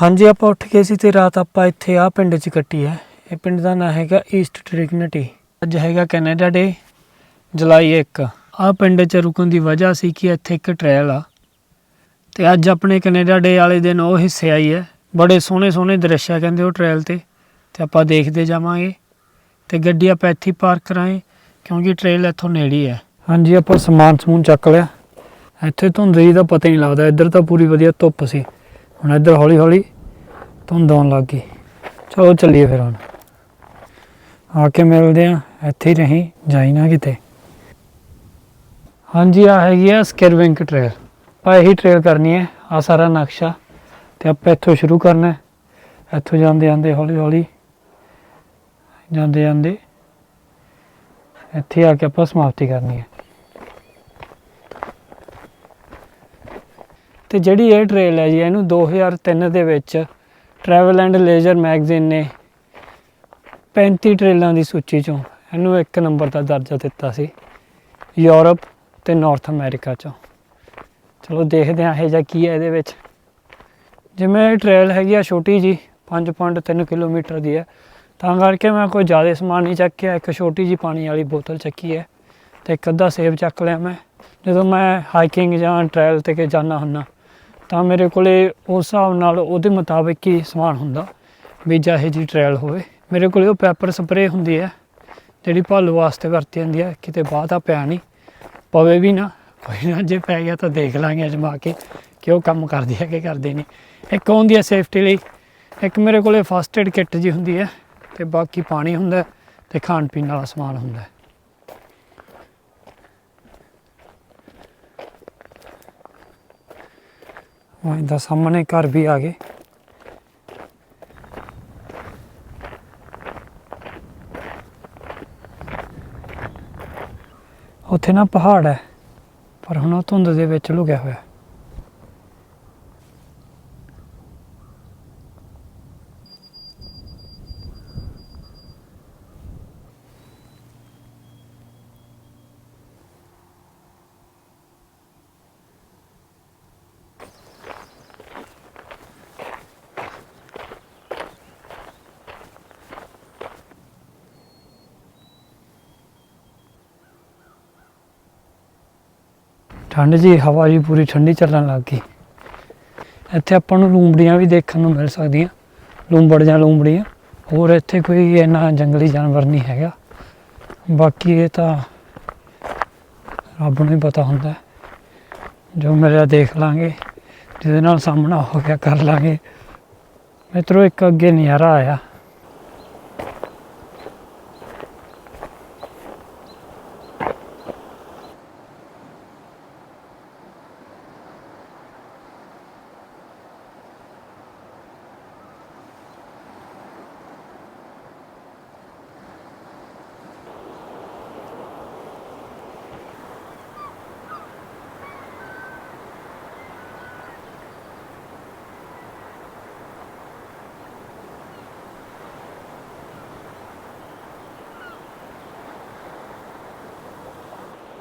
ਹਾਂਜੀ, ਆਪਾਂ ਉੱਠ ਗਏ ਸੀ ਤੇ ਰਾਤ ਆਪਾਂ ਇੱਥੇ ਆ ਪਿੰਡ 'ਚ ਕੱਟੀ ਹੈ। ਇਹ ਪਿੰਡ ਦਾ ਨਾਂ ਹੈਗਾ ਈਸਟ ਟ੍ਰਿਗਨਿਟੀ ਅੱਜ ਹੈਗਾ ਕੈਨੇਡਾ ਡੇ ਜੁਲਾਈ 1 ਆ ਪਿੰਡ 'ਚ ਰੁਕਣ ਦੀ ਵਜ੍ਹਾ ਸੀ ਕਿ ਇੱਥੇ ਇੱਕ ਟ੍ਰੇਲ ਆ। ਤੇ ਅੱਜ ਆਪਣੇ ਕੈਨੇਡਾ ਡੇ ਵਾਲੇ ਦਿਨ ਉਹ ਹਿੱਸੇ ਆਈ ਹੈ। ਬੜੇ ਸੋਹਣੇ ਸੋਹਣੇ ਦ੍ਰਿਸ਼ ਆ ਕਹਿੰਦੇ ਉਹ ਟ੍ਰੇਲ ਤੇ। ਤੇ ਆਪਾਂ ਦੇਖਦੇ ਜਾਵਾਂਗੇ। ਤੇ ਗੱਡੀ ਆਪਾਂ ਇੱਥੇ ਪਾਰਕ ਕਰਾਂਗੇ, ਕਿਉਂਕਿ ਟ੍ਰੇਲ ਇੱਥੋਂ ਨੇੜੇ ਹੈ ਹਾਂਜੀ, ਆਪਾਂ ਸਮਾਨ ਸਮੂਨ ਚੱਕ ਲਿਆ। ਇੱਥੇ ਧੁੰਦ ਜੀ ਦਾ ਪਤਾ ਹੀ ਨਹੀਂ ਲੱਗਦਾ। ਇੱਧਰ ਤਾਂ ਪੂਰੀ ਵਧੀਆ ਧੁੱਪ ਸੀ। ਹੁਣ ਇੱਧਰ ਹੌਲੀ ਹੌਲੀ ਧੁੰਦ ਆਉਣ ਲੱਗ ਗਈ। ਚਲੋ ਚੱਲੀਏ ਫਿਰ ਹੁਣ। ਆ ਕੇ ਮਿਲਦੇ ਆ ਇੱਥੇ ਹੀ ਰਹੀਂ, ਜਾਈ ਨਾ ਕਿਤੇ। ਹਾਂਜੀ ਆ ਹੈਗੀ ਆ ਸਕੈਰਵਿੰਕ ਟ੍ਰੇਲ। ਆਪਾਂ ਇਹੀ ਟ੍ਰੇਲ ਕਰਨੀ ਹੈ ਆ ਸਾਰਾ ਨਕਸ਼ਾ। ਤੇ ਆਪਾਂ ਇੱਥੋਂ ਸ਼ੁਰੂ ਕਰਨਾ ਹੈ। ਇੱਥੋਂ ਜਾਂਦੇ ਜਾਂਦੇ ਹੌਲੀ ਹੌਲੀ। ਜਾਂਦੇ ਜਾਂਦੇ ਇੱਥੇ ਆ ਕੇ ਆਪਾਂ ਸਮਾਪਤੀ ਕਰਨੀ ਹੈ। ਤੇ ਜਿਹੜੀ ਇਹ ਟ੍ਰੇਲ ਹੈ ਜੀ, ਇਹਨੂੰ 2003 ਦੇ ਵਿੱਚ ਟਰੈਵਲ ਐਂਡ ਲੇਜ਼ਰ ਮੈਗਜ਼ੀਨ ਨੇ 35 ਟ੍ਰੇਲਾਂ ਦੀ ਸੂਚੀ ਚੋਂ ਇਹਨੂੰ ਇੱਕ ਨੰਬਰ ਦਾ ਦਰਜਾ ਦਿੱਤਾ ਸੀ, ਯੂਰਪ ਤੇ ਨਾਰਥ ਅਮਰੀਕਾ ਚੋਂ। ਚਲੋ ਦੇਖਦੇ ਹਾਂ ਇਹ ਜਿਹਾ ਕੀ ਹੈ ਇਹਦੇ ਵਿੱਚ। ਜਿਵੇਂ ਇਹ ਟ੍ਰੇਲ ਹੈਗੀ ਆ ਛੋਟੀ ਜੀ 5.3 ਕਿਲੋਮੀਟਰ ਦੀ ਹੈ। ਤਾਂ ਕਰਕੇ ਮੈਂ ਕੋਈ ਜ਼ਿਆਦਾ ਸਮਾਨ ਨਹੀਂ ਚੱਕਿਆ, ਇੱਕ ਛੋਟੀ ਜੀ ਪਾਣੀ ਵਾਲੀ ਬੋਤਲ ਚੱਕੀ ਹੈ ਤੇ ਇੱਕ ਅੱਧਾ ਸੇਬ ਚੱਕ ਲਿਆ ਮੈਂ। ਜਦੋਂ ਮੈਂ ਹਾਈਕਿੰਗ ਜਾਂ ਟ੍ਰੇਲ ਤੇ ਕਿ ਜਾਣਾ ਹੁੰਨਾ ਤਾਂ ਮੇਰੇ ਕੋਲੇ ਉਸ ਹਿਸਾਬ ਨਾਲ ਉਹਦੇ ਮੁਤਾਬਿਕ ਹੀ ਸਮਾਨ ਹੁੰਦਾ ਵੀ ਚਾਹੇ ਜੀ ਟ੍ਰੇਲ ਹੋਵੇ। ਮੇਰੇ ਕੋਲੇ ਉਹ ਪੈਪਰ ਸਪਰੇ ਹੁੰਦੀ ਹੈ, ਜਿਹੜੀ ਭਾਲੂ ਵਾਸਤੇ ਵਰਤੀ ਜਾਂਦੀ ਹੈ, ਕਿਤੇ ਬਾਅਦ ਤਾਂ ਪਿਆ ਨਹੀਂ, ਪਵੇ ਵੀ ਨਾ ਕੋਈ ਨਾ, ਜੇ ਪੈ ਗਿਆ ਤਾਂ ਦੇਖ ਲਾਂਗੇ ਅਜਮਾ ਕੇ ਕਿ ਉਹ ਕੰਮ ਕਰਦੀ ਹੈ ਕਿ ਕਰਦੇ ਨਹੀਂ। ਇੱਕ ਹੁੰਦੀ ਹੈ ਸੇਫਟੀ ਲਈ, ਇੱਕ ਮੇਰੇ ਕੋਲੇ ਫਸਟ ਏਡ ਕਿੱਟ ਜੀ ਹੁੰਦੀ ਹੈ, ਤੇ ਬਾਕੀ ਪਾਣੀ ਹੁੰਦਾ ਹੈ ਤੇ ਖਾਣ ਪੀਣ ਵਾਲਾ ਸਮਾਨ ਹੁੰਦਾ ਉਹ ਇਹਦਾ ਸਾਹਮਣੇ ਘਰ ਵੀ ਆ ਗਏ। ਉੱਥੇ ਨਾ ਪਹਾੜ ਹੈ, ਪਰ ਹੁਣ ਉਹ ਧੁੰਦ ਦੇ ਵਿੱਚ ਲੁਕਿਆ ਹੋਇਆ। ਠੰਡ ਜੀ ਹਵਾ ਜੀ ਪੂਰੀ ਠੰਡੀ ਚੱਲਣ ਲੱਗ ਗਈ। ਇੱਥੇ ਆਪਾਂ ਨੂੰ ਲੂੰਬੜੀਆਂ ਵੀ ਦੇਖਣ ਨੂੰ ਮਿਲ ਸਕਦੀਆਂ। ਲੂੰਬੜ ਜਾਂ ਲੂੰਬੜੀਆਂ। ਹੋਰ ਇੱਥੇ ਕੋਈ ਇੰਨਾ ਜੰਗਲੀ ਜਾਨਵਰ ਨਹੀਂ ਹੈਗਾ। ਬਾਕੀ ਇਹ ਤਾਂ ਰੱਬ ਨੂੰ ਹੀ ਪਤਾ ਹੁੰਦਾ। ਜੋ ਮਿਲਿਆ ਦੇਖ ਲਾਂਗੇ। ਜਿਹਦੇ ਨਾਲ ਸਾਹਮਣਾ ਹੋ ਗਿਆ, ਕਰ ਲਾਂਗੇ। ਮਿੱਤਰੋ, ਇੱਕ ਅੱਗੇ ਨਜ਼ਾਰਾ ਆਇਆ।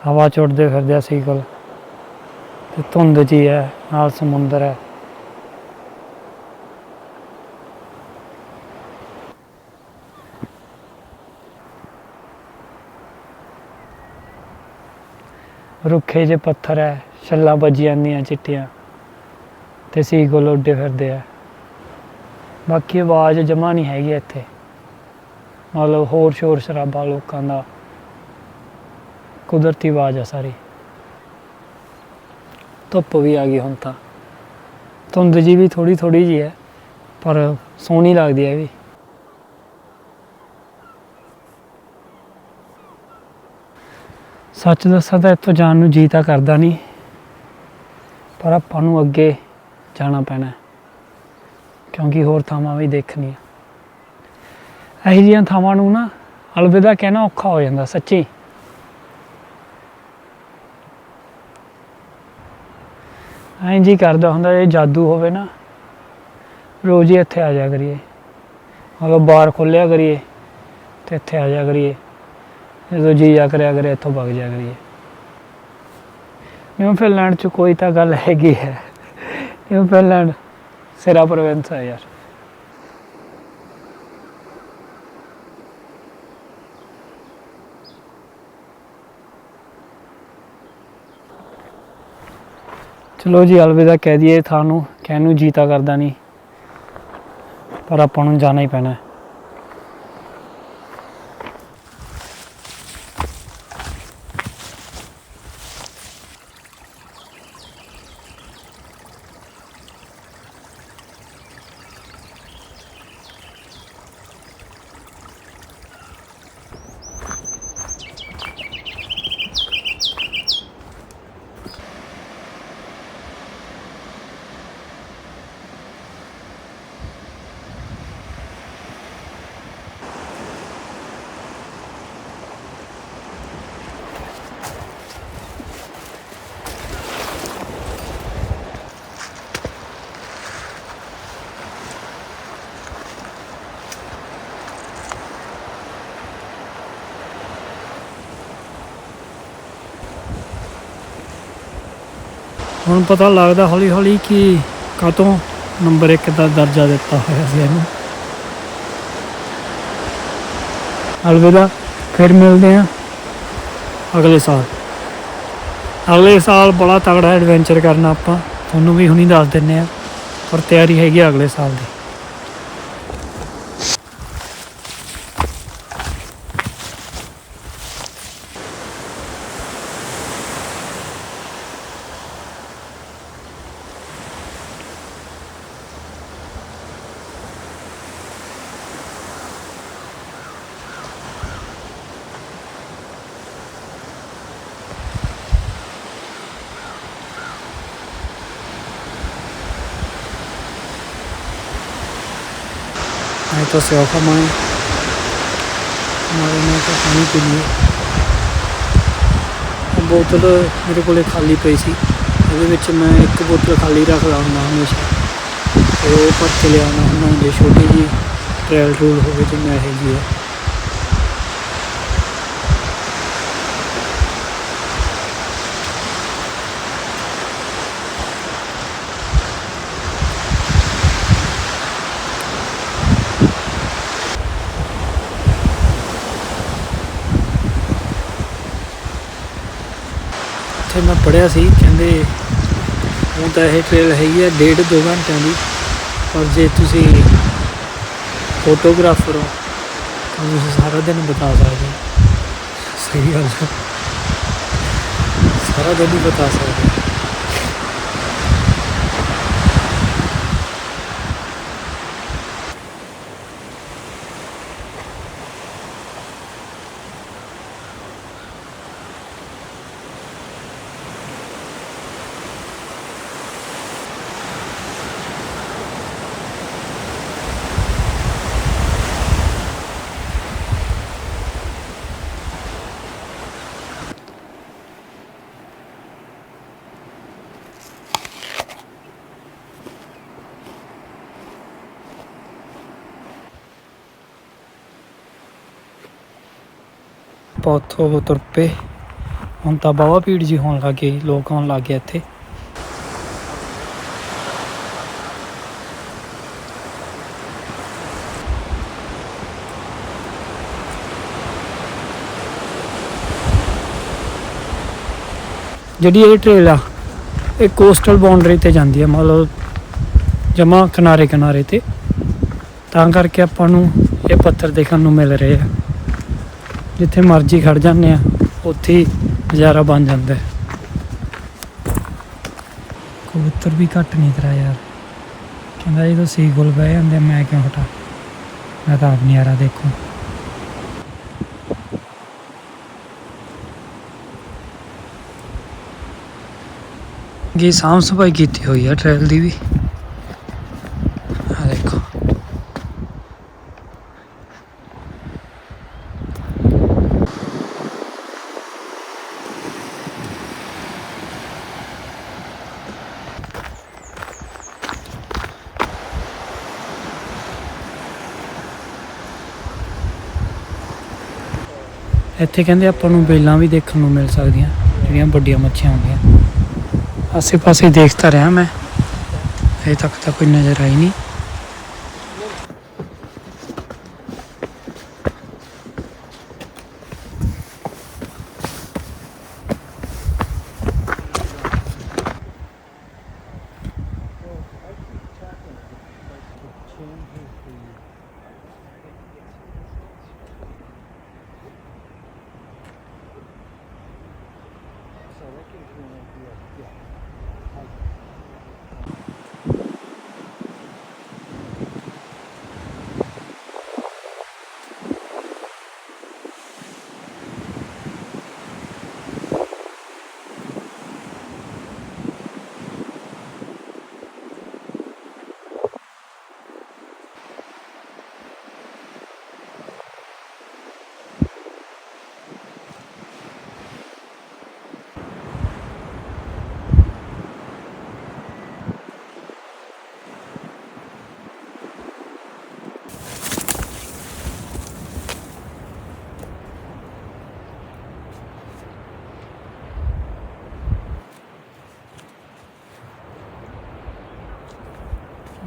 ਹਵਾ ਚ ਉੱਡਦੇ ਫਿਰਦੇ ਆ ਸੀਗਲ ਤੇ ਧੁੰਦ ਜੀ ਹੈ ਨਾਲ ਸਮੁੰਦਰ ਹੈ। ਰੁੱਖੇ ਜੇ ਪੱਥਰ ਹੈ, ਛੱਲਾਂ ਵੱਜੀ ਜਾਂਦੀਆਂ ਚਿੱਟੀਆਂ, ਤੇ ਸੀਗਲ ਉੱਡੇ ਫਿਰਦੇ ਆ। ਬਾਕੀ ਆਵਾਜ਼ ਜਮਾ ਨਹੀਂ ਹੈਗੀ ਇੱਥੇ। ਮਤਲਬ ਹੋਰ ਸ਼ੋਰ ਸ਼ਰਾਬਾ ਲੋਕਾਂ ਦਾ। ਕੁਦਰਤੀ ਆਵਾਜ਼ ਆ ਸਾਰੀ। ਧੁੱਪ ਵੀ ਆ ਗਈ ਹੁਣ ਤਾਂ। ਧੁੰਦ ਜੀ ਵੀ ਥੋੜੀ ਥੋੜੀ ਜੀ ਹੈ, ਪਰ ਸੋਹਣੀ ਲੱਗਦੀ ਹੈ ਇਹ ਵੀ। ਸੱਚ ਦੱਸਾਂ ਤਾਂ ਇੱਥੋਂ ਜਾਣ ਨੂੰ ਜੀ ਤਾਂ ਕਰਦਾ ਨਹੀਂ, ਪਰ ਆਪਾਂ ਨੂੰ ਅੱਗੇ ਜਾਣਾ ਪੈਣਾ ਕਿਉਂਕਿ ਹੋਰ ਥਾਵਾਂ ਵੀ ਦੇਖਣੀਆਂ। ਇਹੋ ਜਿਹੀਆਂ ਥਾਵਾਂ ਨੂੰ ਨਾ ਅਲਵਿਦਾ ਕਹਿਣਾ ਔਖਾ ਹੋ ਜਾਂਦਾ, ਸੱਚੀ। ਐਂ ਜੀ ਕਰਦਾ ਹੁੰਦਾ, ਜੇ ਜਾਦੂ ਹੋਵੇ ਨਾ, ਰੋਜ਼ ਹੀ ਇੱਥੇ ਆ ਜਾ ਕਰੀਏ। ਮਤਲਬ ਬਾਰ ਖੋਲਿਆ ਕਰੀਏ ਤੇ ਇੱਥੇ ਆ ਜਾ ਕਰੀਏ। ਜਦੋਂ ਜੀ ਜਾ ਕਰਿਆ ਕਰੇ ਇੱਥੋਂ ਭੱਗ ਜਾ ਕਰੀਏ। ਨਿਊ ਫਿਨਲੈਂਡ ਚ ਕੋਈ ਤਾਂ ਗੱਲ ਹੈਗੀ ਹੈ? ਨਿਊ ਫਿਨਲੈਂਡ ਸਿਰਾ ਪ੍ਰੋਵਿੰਸ ਹੈ ਯਾਰ? ਚਲੋ ਜੀ, ਅਲਵਿਦਾ ਕਹਿ ਦਈਏ ਤੁਹਾਨੂੰ ਕਹਿਣ ਨੂੰ ਜੀਤਾ ਕਰਦਾ ਨਹੀਂ, ਪਰ ਆਪਾਂ ਨੂੰ ਜਾਣਾ ਹੀ ਪੈਣਾ ਹੈ। ਹੁਣ ਪਤਾ ਲੱਗਦਾ ਹੌਲੀ ਹੌਲੀ ਕਿ ਕਾਤੋਂ ਨੰਬਰ 1 ਦਾ ਦਰਜਾ ਦਿੱਤਾ ਹੋਇਆ ਸੀ ਇਹਨੂੰ। ਅਲਵਿਦਾ, ਫਿਰ ਮਿਲਦੇ ਹਾਂ ਅਗਲੇ ਸਾਲ। ਅਗਲੇ ਸਾਲ ਬੜਾ ਤਗੜਾ ਐਡਵੈਂਚਰ ਕਰਨਾ ਆਪਾਂ, ਤੁਹਾਨੂੰ ਵੀ ਹੁਣੀ ਦੱਸ ਦਿੰਨੇ ਆ ਪਰ ਤਿਆਰੀ ਹੈਗੀ ਆ ਅਗਲੇ ਸਾਲ ਦੀ। नहीं तो सेवा कमाएं हमारे में तो पानी पी लिए ਉਹ ਬੋਤਲ ਮੇਰੇ ਕੋਲੇ ਖਾਲੀ ਪਈ ਸੀ ਉਹਦੇ ਵਿੱਚ ਮੈਂ ਇੱਕ ਬੋਤਲ ਖਾਲੀ ਰੱਖਦਾ ਹੁੰਦਾ ਹਮੇਸ਼ਾ ਤੇ ਉਹ ਭਰ ਕੇ ਲਿਆਉਣਾ ਹੁੰਦਾ ਜੇ ਛੋਟੀ ਜੀ ਟ੍ਰੈਲ ਰੂਲ ਹੋਵੇ ਤੇ ਮੈਂ ਇਹ ਜੀ ਹੈ ਮੈਂ ਪੜਿਆ ਸੀ, ਕਹਿੰਦੇ ਹੁਣ ਤਾਂ ਇਹ ਟ੍ਰੇਲ ਹੈਗੀ ਹੈ ਡੇਢ ਦੋ ਘੰਟਿਆਂ ਦੀ। ਪਰ ਜੇ ਤੁਸੀਂ ਫੋਟੋਗ੍ਰਾਫਰ ਹੋ, ਤਾਂ ਤੁਸੀਂ ਸਾਰਾ ਦਿਨ ਬਤਾ ਸਕਦੇ ਹੋ। ਸਹੀ ਗੱਲ ਹੈ ਸਾਰਾ ਦਿਨ ਹੀ ਬਤਾ ਸਕਦੇ ਆਪਾਂ ਉੱਥੋਂ ਤੁਰ ਪਏ। ਹੁਣ ਤਾਂ ਬਾਵਾ ਭੀੜ ਜੀ ਹੋਣ ਲੱਗ ਲੱਗੇ ਲੋਕ ਆਉਣ ਲੱਗ ਗਏ ਇੱਥੇ। ਜਿਹੜੀ ਇਹ ਟ੍ਰੇਲ ਆ, ਇਹ ਕੋਸਟਲ ਬਾਉਂਡਰੀ ਤੇ ਜਾਂਦੀ ਹੈ ਮਤਲਬ ਜਮਾ ਕਿਨਾਰੇ ਕਿਨਾਰੇ ਤੇ। ਤਾਂ ਕਰਕੇ ਆਪਾਂ ਨੂੰ ਇਹ ਪੱਥਰ ਦੇਖਣ ਨੂੰ ਮਿਲ ਰਹੇ ਆ। ਜਿੱਥੇ ਮਰਜ਼ੀ ਖੜ ਜਾਂਦੇ ਆ, ਉੱਥੇ ਨਜ਼ਾਰਾ ਬਣ ਜਾਂਦਾ ਹੈ। ਕਬੂਤਰ ਵੀ ਘੱਟ ਨਹੀਂ ਕਰਾ ਯਾਰ। ਕਹਿੰਦਾ ਜਦੋਂ ਸੀ ਗੁਲ ਬਹਿ ਜਾਂਦੇ ਮੈਂ ਕਿਉਂ ਹਟਾ? ਮੈਂ ਤਾਂ ਆਪ ਨਜ਼ਾਰਾ ਦੇਖੋ। ਗੀ ਸਾਂਭ ਸਫ਼ਾਈ ਕੀਤੀ ਹੋਈ ਆ ਟ੍ਰੇਲ ਦੀ ਵੀ ਆ ਦੇਖੋ ਇੱਥੇ ਕਹਿੰਦੇ ਆਪਾਂ ਨੂੰ ਬੇਲਾਂ ਵੀ ਦੇਖਣ ਨੂੰ ਮਿਲ ਸਕਦੀਆਂ, ਜਿਹੜੀਆਂ ਵੱਡੀਆਂ ਮੱਛੀਆਂ ਹੁੰਦੀਆਂ। ਆਸੇ ਪਾਸੇ ਦੇਖਦਾ ਰਿਹਾ ਮੈਂ। ਹਜੇ ਤੱਕ ਤਾਂ ਕੋਈ ਨਜ਼ਰ ਆਈ ਨਹੀਂ।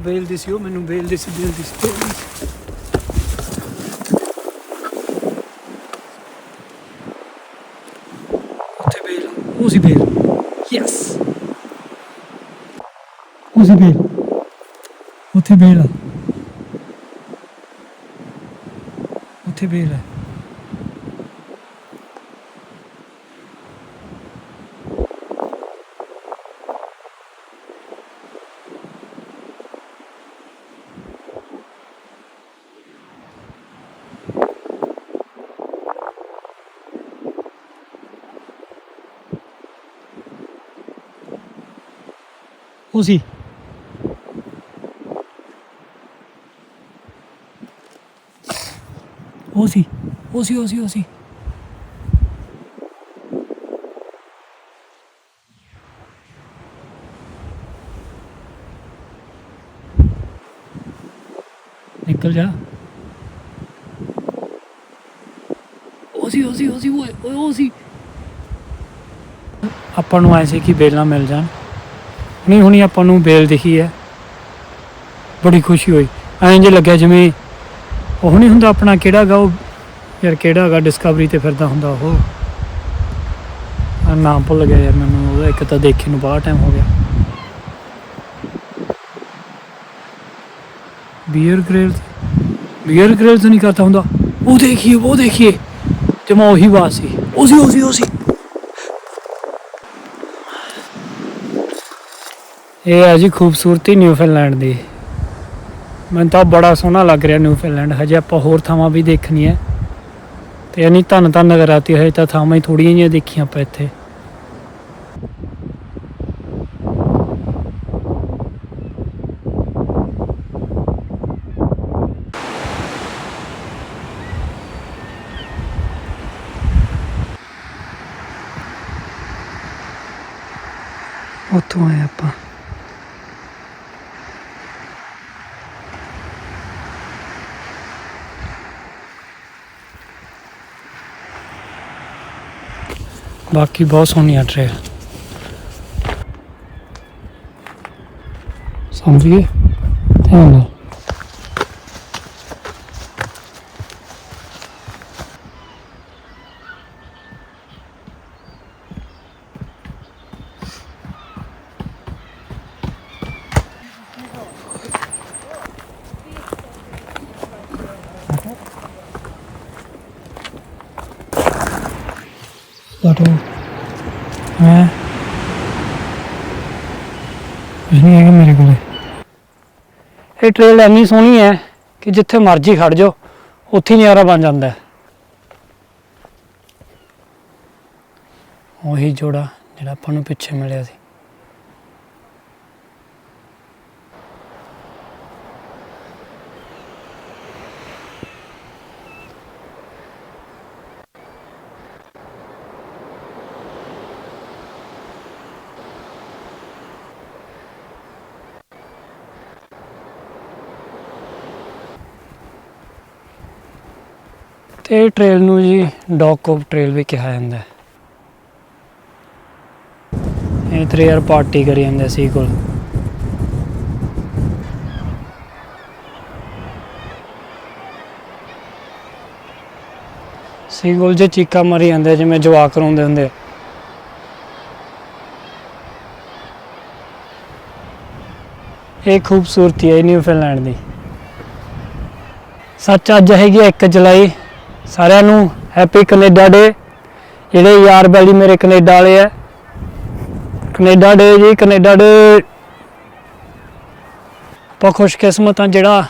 ਬੇਲ ਦਿਸੀ ਉਹ ਮੈਨੂੰ ਬੇਲ ਦਿਸੀ ਬੇਲ ਦਿਸੀ ਬੇਲ ਦਿਸੀ। ਉੱਥੇ ਬੇਲ ਉਹ ਸੀ ਬੇਲ ਯੈਸ ਉਹ ਸੀ। ਬੇਲ ਉੱਥੇ ਬੇਲ ਉਹ ਸੀ। ਉਹ ਸੀ ਉਹ ਸੀ ਉਹ ਸੀ। ਨਿਕਲ ਜਾ। ਉਹ ਸੀ, ਉਹ ਉਹ ਉਹ ਸੀ। ਆਪਾਂ ਨੂੰ ਐ ਕਿ ਬੇਲਾਂ ਮਿਲ ਜਾਣ। ਨਹੀਂ, ਹੁਣੀ ਆਪਾਂ ਨੂੰ ਬੇਲ ਦਿਖੀ ਹੈ। ਬੜੀ ਖੁਸ਼ੀ ਹੋਈ। ਐਂ ਜੇ ਲੱਗਿਆ ਜਿਵੇਂ ਉਹ ਨਹੀਂ ਹੁੰਦਾ ਆਪਣਾ ਕਿਹੜਾ ਗਾ, ਉਹ ਯਾਰ ਕਿਹੜਾ ਗਾ ਡਿਸਕਵਰੀ ਤੇ ਫਿਰਦਾ ਹੁੰਦਾ ਉਹ। ਆ ਨਾਮ ਭੁੱਲ ਗਿਆ ਯਾਰ ਮੈਨੂੰ, ਉਹਦਾ ਇੱਕ ਤਾਂ ਦੇਖੇ ਨੂੰ ਬਾਹਰ ਟਾਈਮ ਹੋ ਗਿਆ। ਬੀਅਰ ਗ੍ਰਿਲਸ ਬੀਅਰ ਗ੍ਰਿਲਸ ਨਹੀਂ ਕਰਤਾ ਹੁੰਦਾ। ਉਹ ਦੇਖੀਏ ਉਹ ਦੇਖੀਏ। ਤੇ ਮੈਂ ਉਹੀ ਬਾਤ ਸੀ। ਉਹ ਸੀ, ਉਹ ਸੀ ਉਹ ਸੀ ਇਹ ਹੈ ਜੀ ਖੂਬਸੂਰਤੀ ਨਿਊਫੀਲੈਂਡ ਦੀ। ਮੈਨੂੰ ਤਾਂ ਬੜਾ ਸੋਹਣਾ ਲੱਗ ਰਿਹਾ ਨਿਊਫੀਲੈਂਡ ਹਜੇ ਆਪਾਂ ਹੋਰ ਥਾਵਾਂ ਵੀ ਦੇਖਣੀ ਹੈ ਤੇ ਯਾਨੀ ਧੰਨ ਧੰਨ ਨਗਰਾਤੀ ਹਜੇ ਤਾਂ ਥਾਵਾਂ ਹੀ ਥੋੜੀਆਂ ਜਿਹੀਆਂ ਦੇਖੀਆਂ ਆਪਾਂ ਇੱਥੇ। ਉੱਥੋਂ ਆਏ ਆਪਾਂ। ਬਾਕੀ ਬਹੁਤ ਸੋਹਣੀਆਂ ਟ੍ਰੇਲ ਸਮਝੀਏ ਧਿਆਨ ਨਾਲ। Lato. ਹੈ? ਕੁਛ ਨਹੀਂ ਹੈਗਾ ਮੇਰੇ ਕੋਲੇ। ਇਹ ਟ੍ਰੇਲ ਇੰਨੀ ਸੋਹਣੀ ਹੈ ਕਿ ਜਿੱਥੇ ਮਰਜ਼ੀ ਖੜ ਜਾਓ, ਉੱਥੇ ਹੀ ਨਜ਼ਾਰਾ ਬਣ ਜਾਂਦਾ ਹੈ। ਉਹੀ ਜੋੜਾ ਜਿਹੜਾ ਆਪਾਂ ਨੂੰ ਪਿੱਛੇ ਮਿਲਿਆ ਸੀ। ਇਹ ਟ੍ਰੇਲ ਨੂੰ ਜੀ ਡੌਗ ਕੋਪ ਟ੍ਰੇਲ ਵੀ ਕਿਹਾ ਜਾਂਦਾ ਹੈ। ਇਹ 3 ਯਾਰ ਪਾਰਟੀ ਕਰੀ ਜਾਂਦੇ ਸੀ ਕੋਲ। ਸੀਗੋਲ ਜੇ ਚੀਕਾ ਮਾਰੀ ਜਾਂਦੇ, ਜਿਵੇਂ ਜਵਾ ਕਰਾਉਂਦੇ ਹੁੰਦੇ। ਇਹ ਖੂਬਸੂਰਤੀ ਹੈ ਨਿਊਜ਼ੀਲੈਂਡ ਦੀ। ਸੱਚ ਅੱਜ ਹੈਗੀ 1 ਜੁਲਾਈ। ਸਾਰਿਆਂ ਨੂੰ ਹੈਪੀ ਕੈਨੇਡਾ ਡੇ। ਜਿਹੜੇ ਯਾਰ ਬੈਲੀ ਮੇਰੇ ਕੈਨੇਡਾ ਵਾਲੇ ਆ। ਕੈਨੇਡਾ ਡੇ ਜੀ, ਕੈਨੇਡਾ ਡੇ। ਆਪਾਂ ਖੁਸ਼ਕਿਸਮਤ ਆ ਜਿਹੜਾ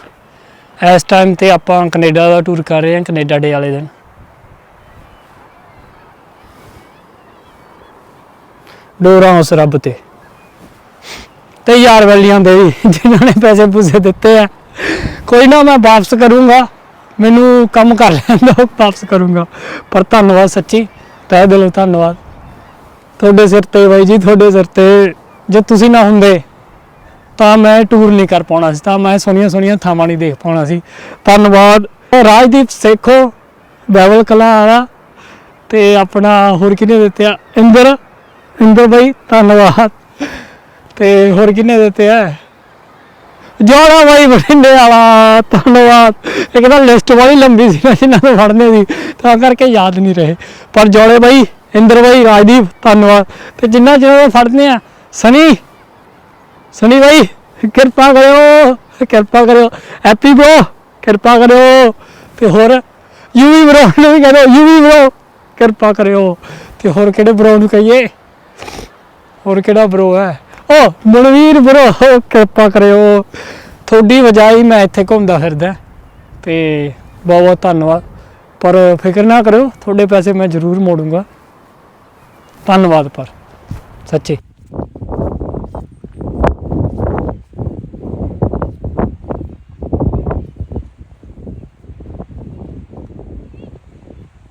ਇਸ ਟਾਈਮ ਤੇ ਆਪਾਂ ਕੈਨੇਡਾ ਦਾ ਟੂਰ ਕਰ ਰਹੇ ਹਾਂ, ਕੈਨੇਡਾ ਡੇ ਵਾਲੇ ਦਿਨ। ਡੋਰਾਂ ਉਸ ਰੱਬ ਤੇ। ਤੇ ਯਾਰ ਵੈਲੀਆਂ ਦੇ ਵੀ, ਜਿਨ੍ਹਾਂ ਨੇ ਪੈਸੇ ਪੂਸੇ ਦਿੱਤੇ ਆ। ਕੋਈ ਨਾ ਮੈਂ ਵਾਪਸ ਕਰੂੰਗਾ। ਮੈਨੂੰ ਕੰਮ ਕਰ ਲੈਣ ਦਿਓ, ਵਾਪਸ ਕਰੂੰਗਾ। ਪਰ ਧੰਨਵਾਦ ਸੱਚੀ, ਤਹਿ ਦਿਲੋਂ ਧੰਨਵਾਦ। ਤੁਹਾਡੇ ਸਿਰ ਤੇ ਬਾਈ ਜੀ, ਤੁਹਾਡੇ ਸਿਰ ਤੇ ਜੇ ਤੁਸੀਂ ਨਾ ਹੁੰਦੇ, ਤਾਂ ਮੈਂ ਟੂਰ ਨਹੀਂ ਕਰ ਪਾਉਣਾ ਸੀ, ਤਾਂ ਮੈਂ ਸੋਹਣੀਆਂ ਸੋਹਣੀਆਂ ਥਾਵਾਂ ਨਹੀਂ ਦੇਖ ਪਾਉਣਾ ਸੀ। ਧੰਨਵਾਦ। ਰਾਜਦੀਪ ਸੇਖੋ, ਬੈਵਲ ਕਲਾ ਵਾਲਾ ਤੇ ਆਪਣਾ ਹੋਰ ਕਿਹਨੇ ਦਿੱਤੇ ਆ? ਇੰਦਰ ਇੰਦਰ ਬਾਈ, ਧੰਨਵਾਦ। ਤੇ ਹੋਰ ਕਿਹਨੇ ਦਿੱਤੇ ਆ? ਜੋੜਾ ਬਾਈ ਬਠਿੰਡੇ ਵਾਲਾ, ਧੰਨਵਾਦ। ਇੱਕ ਤਾਂ ਲਿਸਟ ਬੜੀ ਲੰਬੀ ਸੀ ਨਾ ਜਿੰਨਾਂ ਨੂੰ ਫੜਨੇ ਦੀ ਤਾਂ ਕਰਕੇ ਯਾਦ ਨਹੀਂ ਰਹੇ। ਪਰ ਜੋੜੇ ਬਾਈ, ਇੰਦਰ ਬਾਈ, ਰਾਜਦੀਪ, ਧੰਨਵਾਦ। ਤੇ ਜਿੰਨਾ ਜਿਹੜਾ ਫੜਨੇ ਆ, ਸਨੀ ਸਨੀ ਬਾਈ, ਕਿਰਪਾ ਕਰਿਓ ਕਿਰਪਾ ਕਰਿਓ। ਐਪੀ ਬ੍ਰੋ ਕਿਰਪਾ ਕਰਿਓ। ਤੇ ਹੋਰ, ਯੂਵੀ ਬ੍ਰੋ ਨੂੰ ਵੀ ਕਹਿੰਦੇ, ਯੂਵੀ ਬਰੋ ਕਿਰਪਾ ਕਰਿਓ। ਤੇ ਹੋਰ ਕਿਹੜੇ ਬ੍ਰੋ ਨੂੰ ਕਹੀਏ? ਹੋਰ ਕਿਹੜਾ ਬ੍ਰੋ ਹੈ? ਓ ਮਨਵੀਰ ਬ్రో ਕਿਰਪਾ ਕਰਿਓ। ਤੁਹਾਡੀ ਵਜ੍ਹਾ ਹੀ ਮੈਂ ਇੱਥੇ ਘੁੰਮਦਾ ਫਿਰਦਾ ਤੇ ਬਹੁਤ ਬਹੁਤ ਧੰਨਵਾਦ। ਪਰ ਫਿਕਰ ਨਾ ਕਰਿਓ, ਤੁਹਾਡੇ ਪੈਸੇ ਮੈਂ ਜ਼ਰੂਰ ਮੋੜੂੰਗਾ। ਧੰਨਵਾਦ ਪਰ। ਸੱਚੀ।